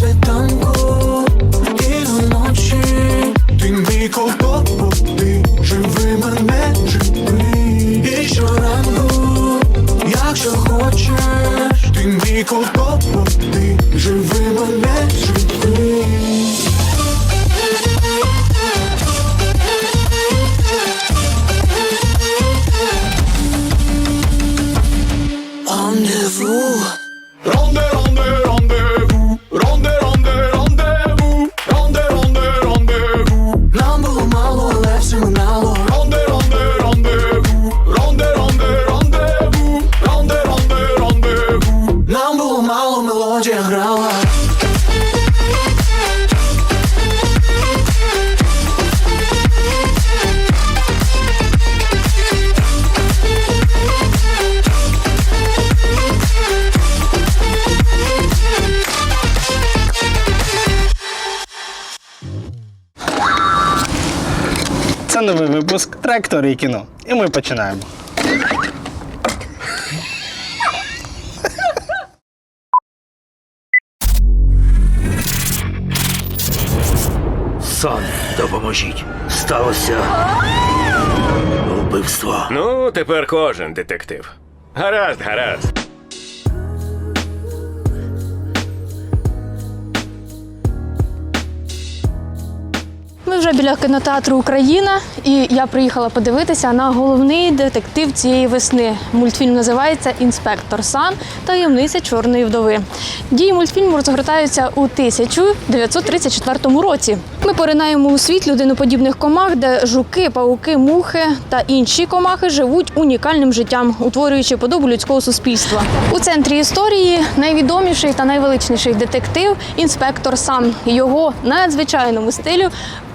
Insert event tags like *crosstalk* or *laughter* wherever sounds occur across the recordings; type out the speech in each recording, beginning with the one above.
я, Новий випуск Траєкторії кіно. І ми починаємо. Сон, допоможіть. Сталося вбивство. Ну, тепер кожен детектив. Гаразд, гаразд. Ми вже біля кінотеатру Україна, і я приїхала подивитися на головний детектив цієї весни. Мультфільм називається Інспектор Сан таємниця чорної вдови. Дії мультфільму розгортаються у 1934 році. Ми поринаємо у світ людиноподібних комах, де жуки, пауки, мухи та інші комахи живуть унікальним життям, утворюючи подобу людського суспільства. У центрі історії найвідоміший та найвеличніший детектив інспектор Сан. Його надзвичайному стилю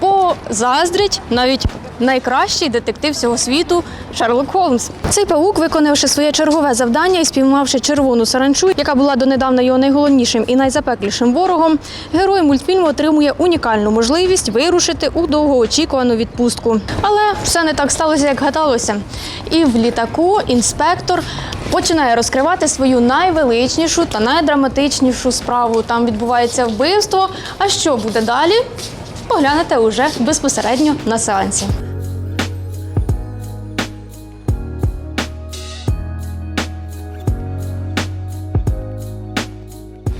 позаздрить навіть найкращий детектив всього світу Шерлок Холмс. Цей паук, виконавши своє чергове завдання і спіймавши червону саранчу, яка була донедавна його найголовнішим і найзапеклішим ворогом, герой мультфільму отримує унікальну можливість вирушити у довгоочікувану відпустку. Але все не так сталося, як гадалося. І в літаку інспектор починає розкривати свою найвеличнішу та найдраматичнішу справу. Там відбувається вбивство. А що буде далі? Поглянете уже безпосередньо на сеансі.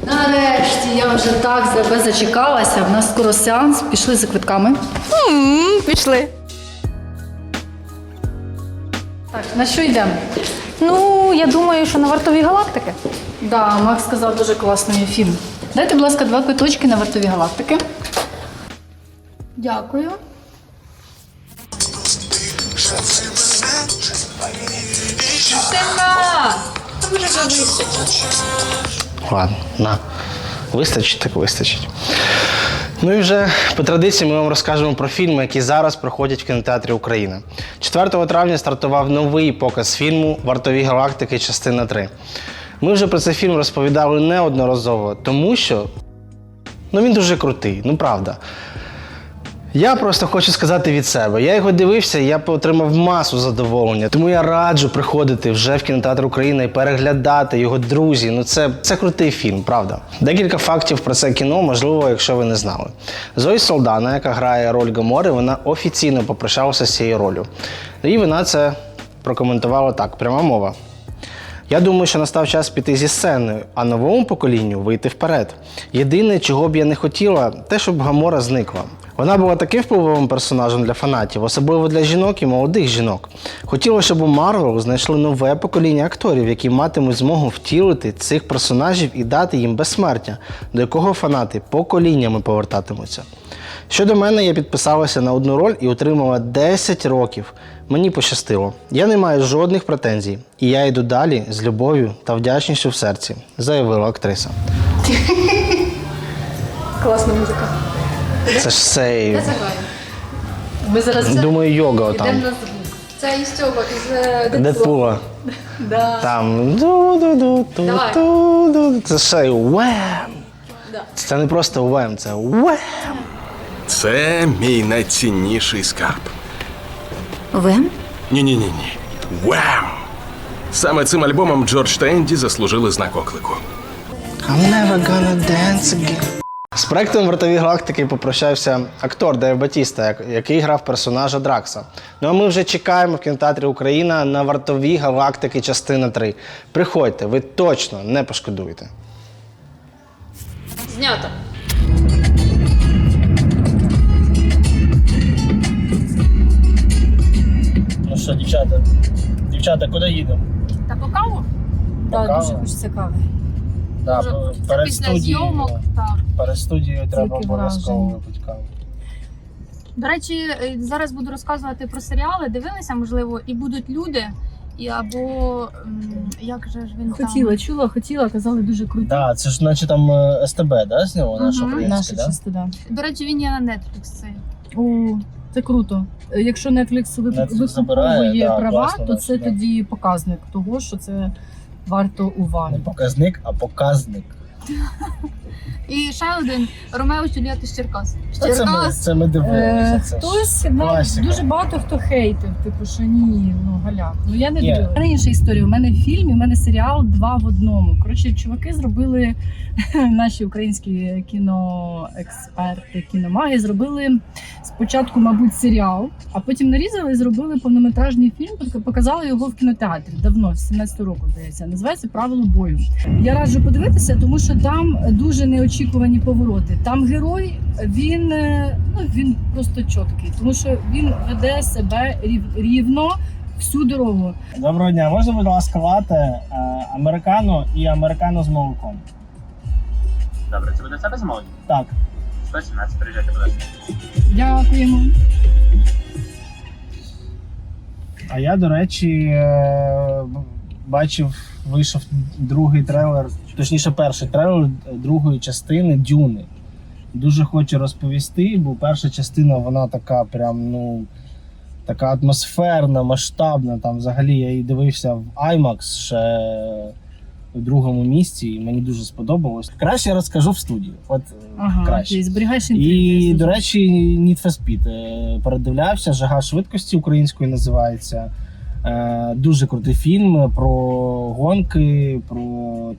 Нарешті я вже так себе зачекалася. У нас скоро сеанс. Пішли за квитками. Пішли. Так, на що йдемо? Ну, я думаю, що на вартові галактики. Да, Макс сказав дуже класний фільм. Дайте, будь ласка, два квиточки на вартові галактики. Дякую. Ладно, на. Вистачить, так вистачить. Ну і вже по традиції ми вам розкажемо про фільми, які зараз проходять в кінотеатрі Україна. 4 травня стартував новий показ фільму Вартові галактики, частина 3. Ми вже про цей фільм розповідали неодноразово, тому що ну, він дуже крутий, ну правда. Я просто хочу сказати від себе. Я його дивився, я отримав масу задоволення. Тому я раджу приходити вже в кінотеатр України і переглядати його друзі. Ну це, це крутий фільм, правда. Декілька фактів про це кіно, можливо, якщо ви не знали. Зої Солдана, яка грає роль Гамори, вона офіційно попрощалася з цією ролью. І вона це прокоментувала так: пряма мова. Я думаю, що настав час піти зі сцени, а новому поколінню вийти вперед. Єдине, чого б я не хотіла, те, щоб Гамора зникла. Вона була таким впливовим персонажем для фанатів, особливо для жінок і молодих жінок. Хотілося, щоб у Марвел знайшли нове покоління акторів, які матимуть змогу втілити цих персонажів і дати їм безсмертя, до якого фанати поколіннями повертатимуться. Щодо мене, я підписалася на одну роль і отримала 10 років. Мені пощастило. Я не маю жодних претензій, і я йду далі з любов'ю та вдячністю в серці, заявила актриса. Класна музика. Це ж сей. Ми зараз Думаю, йога там. Це із цього, із Дедпула. Да. Там ду-ду-ду-ду-ду-ду. Це ще й вем. Це не просто УВМ, це УВМ. Це мій найцінніший скарб. Вем? Ні-ні-ні. ні Вем! Саме цим альбомом Джордж та Енді заслужили знак оклику. I'm never gonna dance again. Проектом Вартові галактики попрощався актор Дейв Батіста, який грав персонажа Дракса. Ну а ми вже чекаємо в кінотеатрі Україна на вартові галактики частина 3. Приходьте, ви точно не пошкодуєте. Знято. Ну що, дівчата, дівчата, куди їдемо? Та по каву? Так, дуже хочеться кави. Да, Може, це перед після студією, зйомок. Так. перед студією треба Тільки обов'язково враження. випити каву. До речі, е, зараз буду розказувати про серіали. Дивилися, можливо, і будуть люди, і або м, як же ж він Хотіла, чула, хотіла, казали дуже круто. Да, це ж наче там е, СТБ, да, зняло наше Мгм. українське, Наша да? чисто, да. там. До речі, він є на Netflix. Цей. О, це круто. Е, Якщо Netflix Netflix забирає, викуповує да, права, класно, то це да. тоді показник того, що це варто уваги. Не показник, а показник. І ще один Ромео і Джульєта з Черкас. З Та Це ми, Черкас. це ми Е, дивилися. хтось навіть класика. дуже багато хто хейтив, типу, що ні, ну галяк. Ну я не Ні. дивилася. У мене інша історія. У мене фільм, і у мене серіал два в одному. Коротше, чуваки зробили *laughs* наші українські кіноексперти, кіномаги зробили спочатку, мабуть, серіал, а потім нарізали і зробили повнометражний фільм. пок- Показали його в кінотеатрі давно, з 17 року, здається. Називається Правило бою. Я раджу подивитися, тому що там дуже неочікувані повороти. Там герой він, е, ну, він просто чіткий, тому що він веде себе рів- рівно всю дорогу. Доброго дня, можна, будь ласка, лати е, американо і американо з молоком. Добре, це буде в тебе замовлення? Так. 117, приїжджайте, будь ласка. Дякуємо. А я, до речі, е, бачив, вийшов другий трейлер, точніше, перший трейлер другої частини Дюни. Дуже хочу розповісти, бо перша частина вона така, прям, ну, така атмосферна, масштабна. Там взагалі я її дивився в IMAX ще у другому місці, і мені дуже сподобалось. Краще я розкажу в студії. От е, Ага, краще. ти зберігаєш інтриги. І, до речі, Need for Speed е, передивлявся, Жага швидкості українською називається. Е, Дуже крутий фільм про гонки, про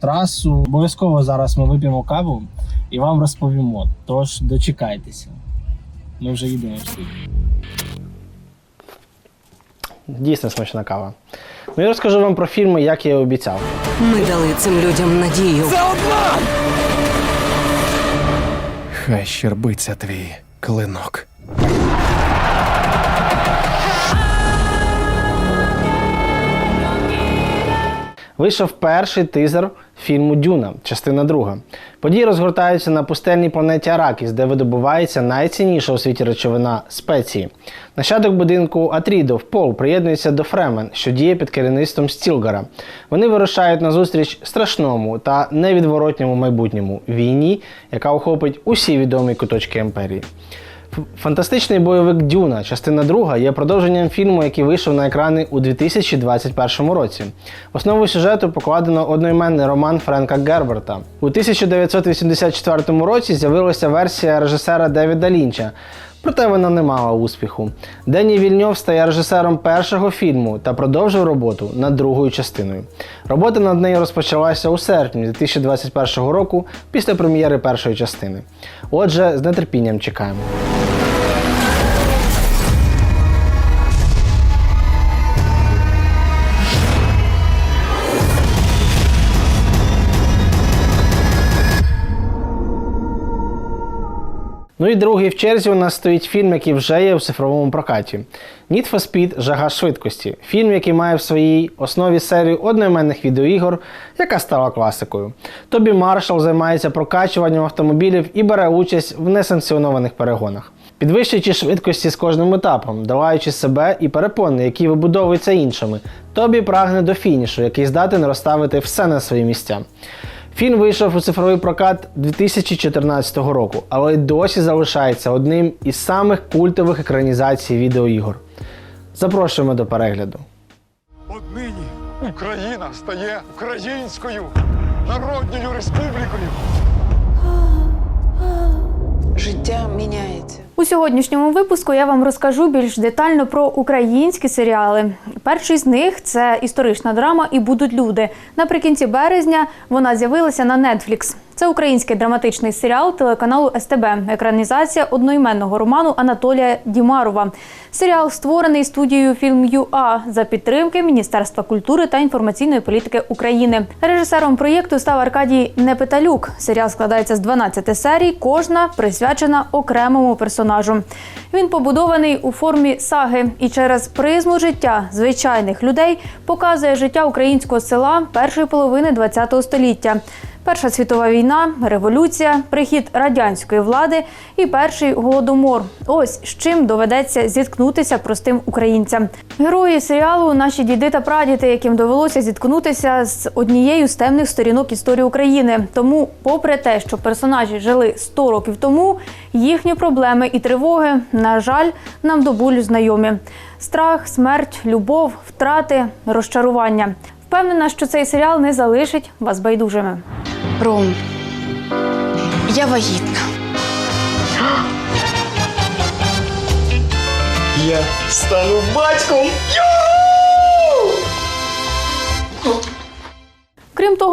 трасу. Обов'язково зараз ми вип'ємо каву і вам розповімо. Тож дочекайтеся. Ми вже їдемо в студію. Дійсно смачна кава. Ну і розкажу вам про фільми, як я і обіцяв. Ми дали цим людям надію. Хай щербиться твій клинок. Вийшов перший тизер фільму Дюна, частина друга. Події розгортаються на пустельній планеті Аракіс, де видобувається найцінніша у світі речовина спеції. Нащадок будинку Атрідов Пол приєднується до Фремен, що діє під керівництвом Стілгара. Вони вирушають на зустріч страшному та невідворотньому майбутньому війні, яка охопить усі відомі куточки імперії. Фантастичний бойовик Дюна, частина друга, є продовженням фільму, який вийшов на екрани у 2021 році. В основу сюжету покладено одноіменний роман Френка Герберта. У 1984 році з'явилася версія режисера Девіда Лінча. Проте вона не мала успіху. Дені Вільньов стає режисером першого фільму та продовжив роботу над другою частиною. Робота над нею розпочалася у серпні 2021 року після прем'єри першої частини. Отже, з нетерпінням чекаємо. Ну і другий в черзі у нас стоїть фільм, який вже є у цифровому прокаті. Need for Speed Жага швидкості. Фільм, який має в своїй основі серію одноіменних відеоігор, яка стала класикою. Тобі Маршал займається прокачуванням автомобілів і бере участь в несанкціонованих перегонах. Підвищуючи швидкості з кожним етапом, долаючи себе і перепони, які вибудовуються іншими, Тобі прагне до фінішу, який здатен розставити все на свої місця. Фільм вийшов у цифровий прокат 2014 року, але й досі залишається одним із самих культових екранізацій відеоігор. Запрошуємо до перегляду. Однині Україна стає українською народною республікою життя міняється. У сьогоднішньому випуску я вам розкажу більш детально про українські серіали. Перший з них це історична драма і будуть люди. Наприкінці березня вона з'явилася на нетфлікс. Це український драматичний серіал телеканалу СТБ, екранізація одноіменного роману Анатолія Дімарова. Серіал створений студією Фільм ЮА за підтримки Міністерства культури та інформаційної політики України. Режисером проєкту став Аркадій Непеталюк. Серіал складається з 12 серій, кожна присвячена окремому персонажу. Він побудований у формі саги і через призму життя звичайних людей показує життя українського села першої половини ХХ століття. Перша світова війна, революція, прихід радянської влади і перший голодомор. Ось з чим доведеться зіткнутися простим українцям. Герої серіалу наші діди та прадіди, яким довелося зіткнутися з однією з темних сторінок історії України. Тому, попри те, що персонажі жили 100 років тому, їхні проблеми і тривоги, на жаль, нам до болю знайомі: страх, смерть, любов, втрати, розчарування. Впевнена, що цей серіал не залишить вас байдужими. Ром, я вагітна. Я стану батьком. Крім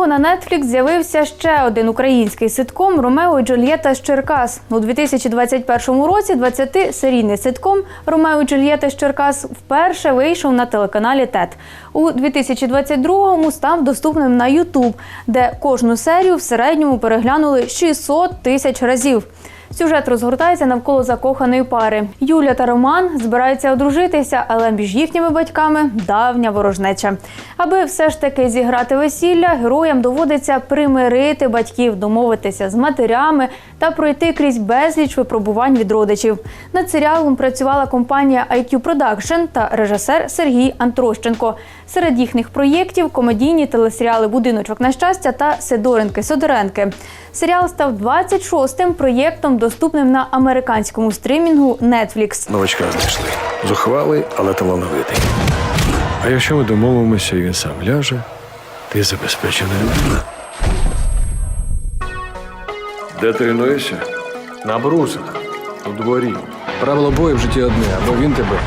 того, на Netflix з'явився ще один український ситком Ромео і Джульєта з Черкас. У 2021 році 20-серійний ситком Ромео і Джульєта з Черкас вперше вийшов на телеканалі ТЕТ. У 2022-му став доступним на YouTube, де кожну серію в середньому переглянули 600 тисяч разів. Сюжет розгортається навколо закоханої пари. Юля та Роман збираються одружитися, але між їхніми батьками давня ворожнеча. Аби все ж таки зіграти весілля, героям доводиться примирити батьків, домовитися з матерями та пройти крізь безліч випробувань від родичів. Над серіалом працювала компанія IQ Production та режисер Сергій Антрощенко. Серед їхніх проєктів комедійні телесеріали Будиночок на щастя та Сидоренки Сидоренки. Серіал став 26-тим проєктом, доступним на американському стримінгу Netflix. Новачка знайшли. Зухвалий, але талановитий. А якщо ми домовимося, і він сам ляже, ти забезпечений. Де тренуєшся? На брусах. У дворі. Правило бою в житті одне: або він тебе,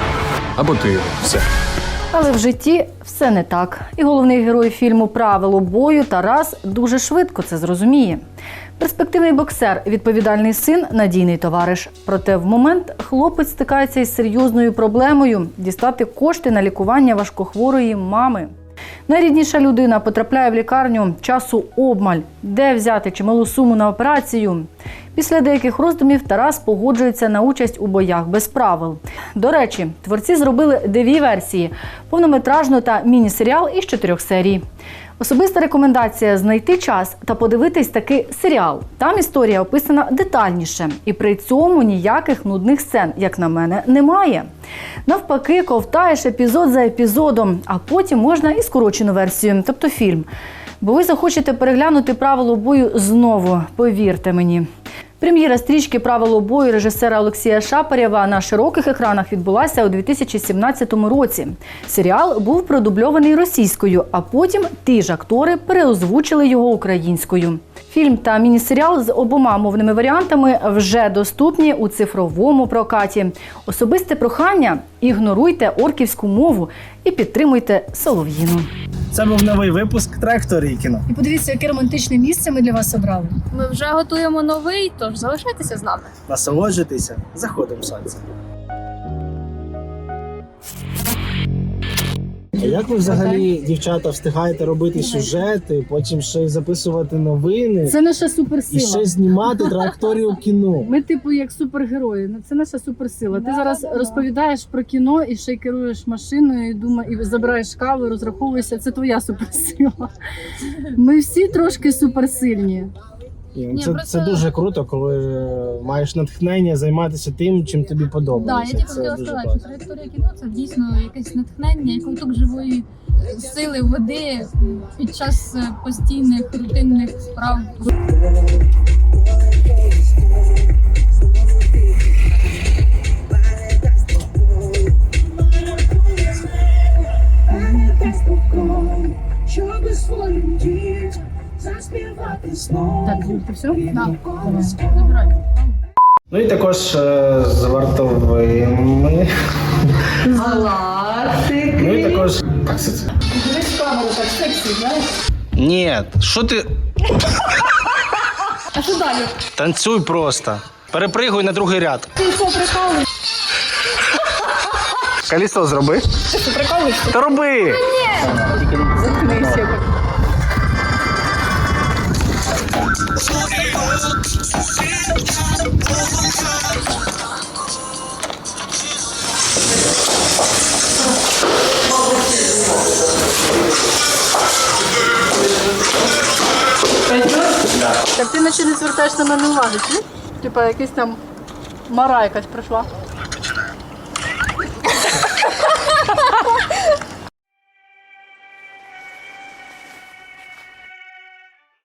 або ти його. Все. Але в житті все не так. І головний герой фільму Правило бою Тарас дуже швидко це зрозуміє. Перспективний боксер, відповідальний син, надійний товариш. Проте в момент хлопець стикається із серйозною проблемою дістати кошти на лікування важкохворої мами. Найрідніша людина потрапляє в лікарню часу обмаль, де взяти чималу суму на операцію. Після деяких роздумів Тарас погоджується на участь у боях без правил. До речі, творці зробили дві версії: повнометражну та міні-серіал із чотирьох серій. Особиста рекомендація знайти час та подивитись такий серіал. Там історія описана детальніше, і при цьому ніяких нудних сцен, як на мене, немає. Навпаки, ковтаєш епізод за епізодом, а потім можна і скорочену версію, тобто фільм. Бо ви захочете переглянути правило бою знову, повірте мені. Прем'єра стрічки Правило бою режисера Олексія Шапарєва на широких екранах відбулася у 2017 році. Серіал був продубльований російською, а потім ті ж актори переозвучили його українською. Фільм та міні-серіал з обома мовними варіантами вже доступні у цифровому прокаті. Особисте прохання ігноруйте орківську мову і підтримуйте солов'їну. Це був новий випуск траєкторії кіно. І подивіться, яке романтичне місце ми для вас обрали. Ми вже готуємо новий, тож залишайтеся з нами. Насолоджуйтеся заходом сонця. А як ви взагалі, дівчата, встигаєте робити сюжети, потім ще й записувати новини Це наша і суперсила. ще знімати траєкторію кіно? *laughs* Ми, типу, як супергерої. Ну, Це наша суперсила. Ти зараз розповідаєш про кіно і ще й керуєш машиною, і думаєш, і забираєш каву, розраховуєшся. Це твоя суперсила. Ми всі трошки суперсильні. Ні, Це, це дуже круто, коли маєш натхнення займатися тим, чим тобі Да, подобається. я тільки це хотіла дуже сказати, класно. що траєкторія кіно це дійсно якесь натхнення, і ковток живої сили води під час е, постійних рутинних справ. Так, ти все? Да. Забирай. Ну і також е, з вартовими. Ну і також. Так, це це. Дивись камеру, так сексі, знаєш? Ні, що ти. А що далі? Танцюй просто. Перепригуй на другий ряд. Ти що прикалуєш? Колесо зроби. Ти що прикалуєш? Та роби! Заткнися. Так ти наче не звертаєш на мене уваги, чи? Типа якась там мара якась прийшла.